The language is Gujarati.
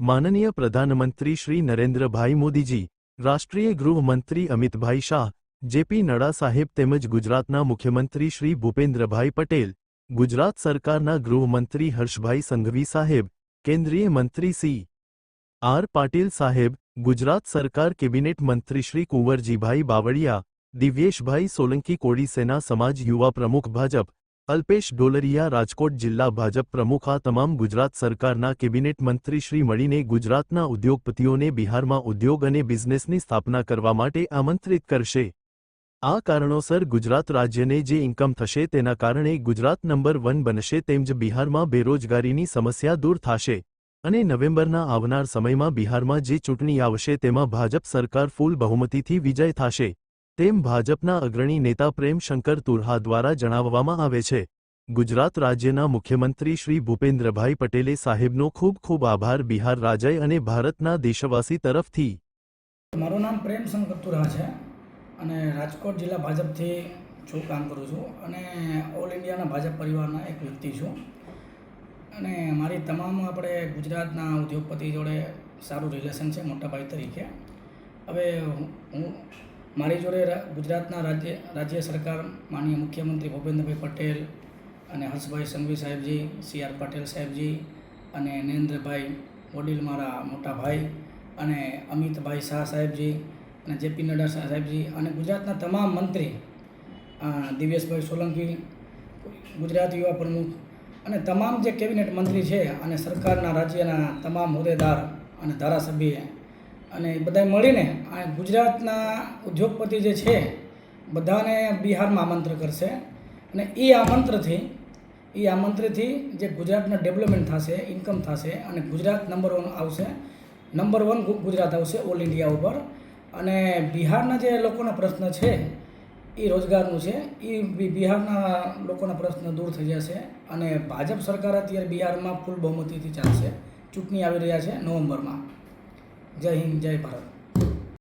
માનનીય પ્રધાનમંત્રી શ્રી નરેન્દ્રભાઈ મોદીજી, રાષ્ટ્રીય ગૃહમંત્રી અમિતભાઈ શાહ, જેપી નડા સાહેબ તેમજ ગુજરાતના મુખ્યમંત્રી શ્રી ભૂપેન્દ્રભાઈ પટેલ, ગુજરાત સરકારના ગૃહમંત્રી હર્ષભાઈ સંઘવી સાહેબ, કેન્દ્રીય મંત્રી સી. આર. પાટીલ સાહેબ, ગુજરાત સરકાર કેબિનેટ મંત્રી શ્રી કુંવરજીભાઈ બાવળિયા, દિવ્યેશભાઈ સોલંકી કોળી સેના સમાજ યુવા પ્રમુખ ભાજપ અલ્પેશ ડોલરિયા રાજકોટ જિલ્લા ભાજપ પ્રમુખ, આ તમામ ગુજરાત સરકારના કેબિનેટ મંત્રી શ્રી મળીને ગુજરાતના ઉદ્યોગપતિઓને બિહારમાં ઉદ્યોગ અને બિઝનેસની સ્થાપના કરવા માટે આમંત્રિત કરશે. આ કારણોસર ગુજરાત રાજ્યને જે ઇન્કમ થશે તેના કારણે ગુજરાત નંબર વન બનશે તેમજ બિહારમાં બેરોજગારીની સમસ્યા દૂર થશે. અને નવેમ્બરના આવનાર સમયમાં બિહારમાં જે ચૂંટણી આવશે તેમાં ભાજપ સરકાર ફૂલ બહુમતીથી વિજય થશે. તેમ ભાજપના અગ્રણી નેતા પ્રેમ શંકર તુરહા દ્વારા જણાવવામાં આવે છે. ગુજરાત રાજ્યના મુખ્યમંત્રી શ્રી ભૂપેન્દ્રભાઈ પટેલે સાહેબનો ખૂબ ખૂબ આભાર બિહાર રાજય અને ભારતના દેશવાસી તરફથી. મારું નામ પ્રેમ શંકર તુરા છે અને રાજકોટ જિલ્લા ભાજપથી છું, કામ કરું છું અને ઓલ ઇન્ડિયાના ભાજપ પરિવારના એક વ્યક્તિ છું. અને મારી તમામ આપણે ગુજરાતના ઉદ્યોગપતિ જોડે સારું રિલેશન છે મોટાભાઈ તરીકે. હવે હું મારી જોડે ગુજરાતના રાજ્ય રાજ્ય સરકાર માનનીય મુખ્યમંત્રી ભૂપેન્દ્રભાઈ પટેલ અને હર્ષભાઈ સંઘવી સાહેબજી, સી આર પટેલ સાહેબજી અને નરેન્દ્રભાઈ વડીલ મારા મોટા ભાઈ અને અમિતભાઈ શાહ સાહેબજી અને જેપી નડ્ડા સાહેબજી અને ગુજરાતના તમામ મંત્રી દિવ્યેશભાઈ સોલંકી, ગુજરાત યુવા પ્રમુખ અને તમામ જે કેબિનેટ મંત્રી છે અને સરકારના રાજ્યના તમામ હોદ્દેદાર અને ધારાસભ્ય અને બધાએ મળીને ગુજરાતના ઉદ્યોગપતિ જે છે, બધાને બિહારમાં આમંત્રણ કરશે. અને એ આમંત્રથી એ આમંત્રથી જે ગુજરાતના ડેવલપમેન્ટ થશે ઇન્કમ થશે અને ગુજરાત નંબર વન આવશે નંબર વન ગુજરાત આવશે ઓલ ઇન્ડિયા ઉપર. અને બિહારના જે લોકોના પ્રશ્ન છે એ રોજગારનું છે એ બિહારના લોકોના પ્રશ્ન દૂર થઈ જશે. અને ભાજપ સરકાર અત્યારે બિહારમાં ફૂલ બહુમતીથી ચાલશે. ચૂંટણી આવી રહ્યા છે નવેમ્બરમાં. જય હિન્દ જય ભારત.